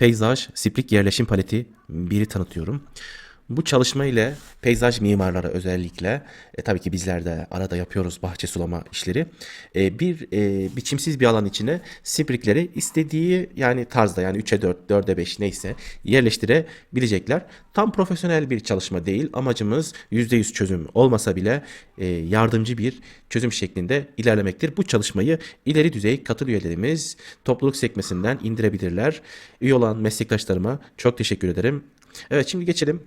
peyzaj, splik yerleşim paleti biri tanıtıyorum. Bu çalışma ile peyzaj mimarları özellikle e, tabii ki bizler de arada yapıyoruz bahçe sulama işleri. E, bir e, biçimsiz bir alan içine sprikleri istediği yani tarzda yani 3'e 4, 4'e 5 neyse yerleştirebilecekler. Tam profesyonel bir çalışma değil. Amacımız %100 çözüm olmasa bile e, yardımcı bir çözüm şeklinde ilerlemektir. Bu çalışmayı ileri düzey katıl üyelerimiz topluluk sekmesinden indirebilirler. Üye olan meslektaşlarıma çok teşekkür ederim. Evet şimdi geçelim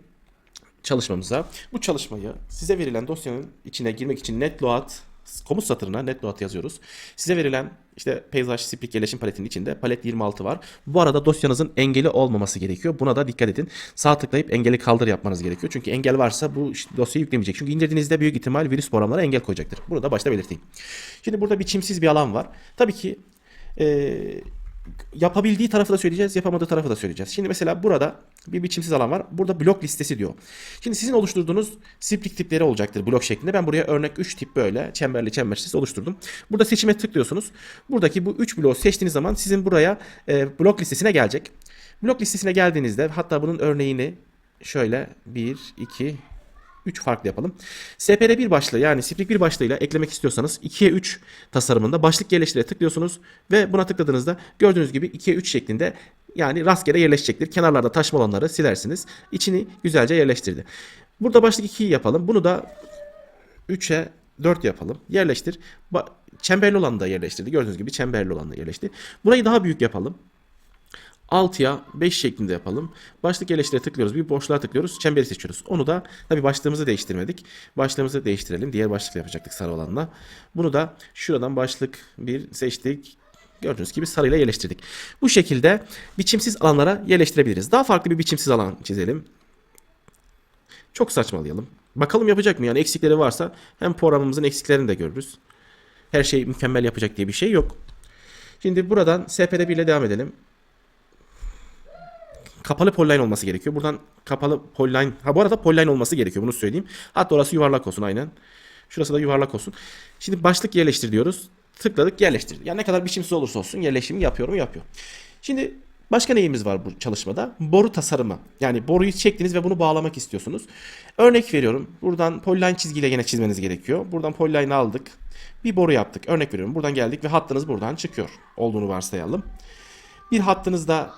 çalışmamıza. Bu çalışmayı size verilen dosyanın içine girmek için netload komut satırına netload yazıyoruz. Size verilen işte peyzaj split yerleşim paletinin içinde palet 26 var. Bu arada dosyanızın engeli olmaması gerekiyor. Buna da dikkat edin. Sağ tıklayıp engeli kaldır yapmanız gerekiyor. Çünkü engel varsa bu dosyayı yüklemeyecek. Çünkü indirdiğinizde büyük ihtimal virüs programları engel koyacaktır. Bunu da başta belirteyim. Şimdi burada biçimsiz bir alan var. Tabii ki eee yapabildiği tarafı da söyleyeceğiz, yapamadığı tarafı da söyleyeceğiz. Şimdi mesela burada bir biçimsiz alan var. Burada blok listesi diyor. Şimdi sizin oluşturduğunuz split tipleri olacaktır blok şeklinde. Ben buraya örnek 3 tip böyle çemberli çembersiz oluşturdum. Burada seçime tıklıyorsunuz. Buradaki bu 3 bloğu seçtiğiniz zaman sizin buraya e, blok listesine gelecek. Blok listesine geldiğinizde hatta bunun örneğini şöyle 1, 2, 3 farklı yapalım. SPR1 başlığı yani split 1 başlığıyla eklemek istiyorsanız 2'ye 3 tasarımında başlık yerleştire tıklıyorsunuz ve buna tıkladığınızda gördüğünüz gibi 2'ye 3 şeklinde yani rastgele yerleşecektir. Kenarlarda taşma olanları silersiniz. İçini güzelce yerleştirdi. Burada başlık 2'yi yapalım. Bunu da 3'e 4 yapalım. Yerleştir. Ba- çemberli olanı da yerleştirdi. Gördüğünüz gibi çemberli olanı da yerleşti. Burayı daha büyük yapalım. 6'ya 5 şeklinde yapalım. Başlık yerleştire tıklıyoruz. Bir boşluğa tıklıyoruz. Çemberi seçiyoruz. Onu da tabi başlığımızı değiştirmedik. Başlığımızı değiştirelim. Diğer başlıkla yapacaktık sarı olanla. Bunu da şuradan başlık 1 seçtik. Gördüğünüz gibi sarıyla yerleştirdik. Bu şekilde biçimsiz alanlara yerleştirebiliriz. Daha farklı bir biçimsiz alan çizelim. Çok saçmalayalım. Bakalım yapacak mı? Yani eksikleri varsa hem programımızın eksiklerini de görürüz. Her şey mükemmel yapacak diye bir şey yok. Şimdi buradan SPR1 ile devam edelim kapalı polyline olması gerekiyor. Buradan kapalı polyline. Ha bu arada polyline olması gerekiyor. Bunu söyleyeyim. Hatta orası yuvarlak olsun aynen. Şurası da yuvarlak olsun. Şimdi başlık yerleştir diyoruz. Tıkladık yerleştir. Yani ne kadar biçimsiz olursa olsun yerleşimi yapıyor mu yapıyor. Şimdi başka neyimiz var bu çalışmada? Boru tasarımı. Yani boruyu çektiniz ve bunu bağlamak istiyorsunuz. Örnek veriyorum. Buradan polyline çizgiyle yine çizmeniz gerekiyor. Buradan polyline aldık. Bir boru yaptık. Örnek veriyorum. Buradan geldik ve hattınız buradan çıkıyor. Olduğunu varsayalım. Bir hattınız da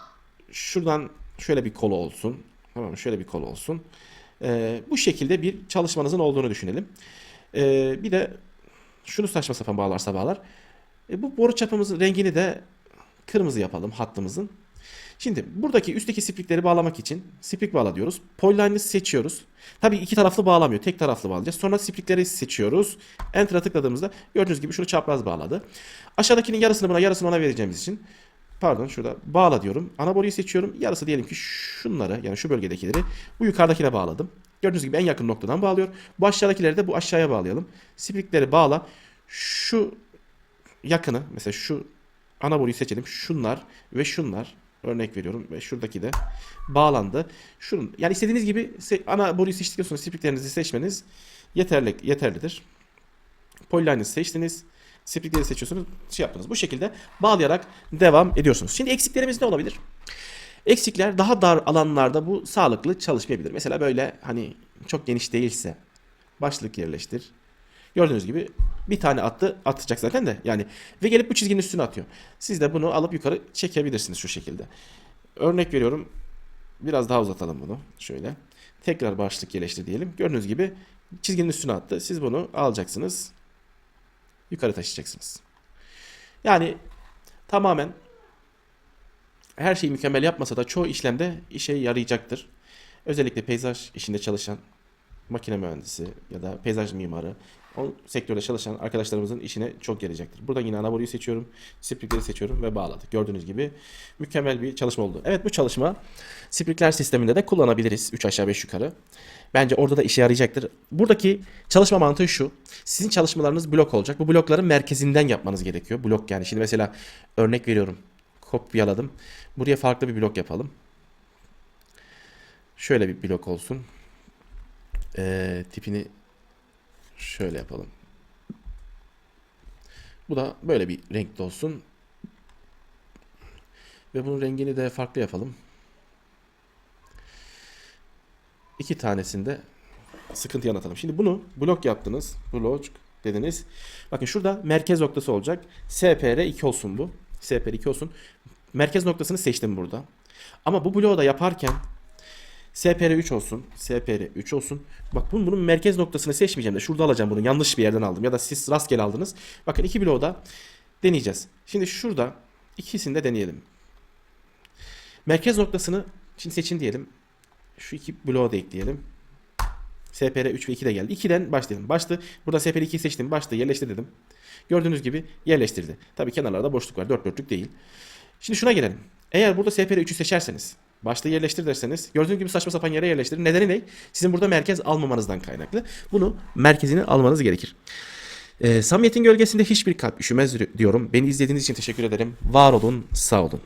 şuradan şöyle bir kolu olsun. Tamam? Şöyle bir kol olsun. Ee, bu şekilde bir çalışmanızın olduğunu düşünelim. Ee, bir de şunu saçma sapan bağlarsa bağlar. E, bu boru çapımızın rengini de kırmızı yapalım hattımızın. Şimdi buradaki üstteki spikleri bağlamak için spik bağla diyoruz. Polyline'ı seçiyoruz. Tabii iki taraflı bağlamıyor. Tek taraflı bağlayacağız. Sonra spikleri seçiyoruz. Enter'a tıkladığımızda gördüğünüz gibi şunu çapraz bağladı. Aşağıdakinin yarısını buna yarısını ona vereceğimiz için pardon şurada bağla diyorum. Ana boruyu seçiyorum. Yarısı diyelim ki şunları yani şu bölgedekileri bu yukarıdakine bağladım. Gördüğünüz gibi en yakın noktadan bağlıyor. Bu aşağıdakileri de bu aşağıya bağlayalım. Spikleri bağla. Şu yakını mesela şu ana boruyu seçelim. Şunlar ve şunlar örnek veriyorum ve şuradaki de bağlandı. Şunun yani istediğiniz gibi ana boruyu seçtikten sonra spiklerinizi seçmeniz yeterli yeterlidir. Polyline'ı seçtiniz. Spikleri seçiyorsunuz. Şey yaptınız. Bu şekilde bağlayarak devam ediyorsunuz. Şimdi eksiklerimiz ne olabilir? Eksikler daha dar alanlarda bu sağlıklı çalışmayabilir. Mesela böyle hani çok geniş değilse başlık yerleştir. Gördüğünüz gibi bir tane attı atacak zaten de yani ve gelip bu çizginin üstüne atıyor. Siz de bunu alıp yukarı çekebilirsiniz şu şekilde. Örnek veriyorum. Biraz daha uzatalım bunu. Şöyle. Tekrar başlık yerleştir diyelim. Gördüğünüz gibi çizginin üstüne attı. Siz bunu alacaksınız yukarı taşıyacaksınız. Yani tamamen her şeyi mükemmel yapmasa da çoğu işlemde işe yarayacaktır. Özellikle peyzaj işinde çalışan makine mühendisi ya da peyzaj mimarı o sektörde çalışan arkadaşlarımızın işine çok yarayacaktır. Burada yine ana boruyu seçiyorum, sprikleri seçiyorum ve bağladık. Gördüğünüz gibi mükemmel bir çalışma oldu. Evet bu çalışma sprikler sisteminde de kullanabiliriz. 3 aşağı 5 yukarı. Bence orada da işe yarayacaktır. Buradaki çalışma mantığı şu. Sizin çalışmalarınız blok olacak. Bu blokların merkezinden yapmanız gerekiyor. Blok yani. Şimdi mesela örnek veriyorum kopyaladım. Buraya farklı bir blok yapalım. Şöyle bir blok olsun. Ee, tipini şöyle yapalım. Bu da böyle bir renkte olsun. Ve bunun rengini de farklı yapalım. İki tanesinde sıkıntı anlatalım. Şimdi bunu blok yaptınız. Blok dediniz. Bakın şurada merkez noktası olacak. SPR 2 olsun bu. SPR 2 olsun. Merkez noktasını seçtim burada. Ama bu bloğu da yaparken SPR 3 olsun. SPR 3 olsun. Bak bunun, bunun merkez noktasını seçmeyeceğim de şurada alacağım bunu. Yanlış bir yerden aldım ya da siz rastgele aldınız. Bakın iki bloğu da deneyeceğiz. Şimdi şurada ikisini de deneyelim. Merkez noktasını şimdi seçin diyelim. Şu iki bloğu da ekleyelim. SPR 3 ve 2 de geldi. 2'den başlayalım. Başta burada SPR 2'yi seçtim. Başta yerleştir dedim. Gördüğünüz gibi yerleştirdi. Tabii kenarlarda boşluk var. Dört dörtlük değil. Şimdi şuna gelelim. Eğer burada SPR 3'ü seçerseniz başta yerleştir derseniz gördüğünüz gibi saçma sapan yere yerleştirin. Nedeni ne? Sizin burada merkez almamanızdan kaynaklı. Bunu merkezini almanız gerekir. Ee, Samiyet'in gölgesinde hiçbir kalp üşümez diyorum. Beni izlediğiniz için teşekkür ederim. Var olun, sağ olun.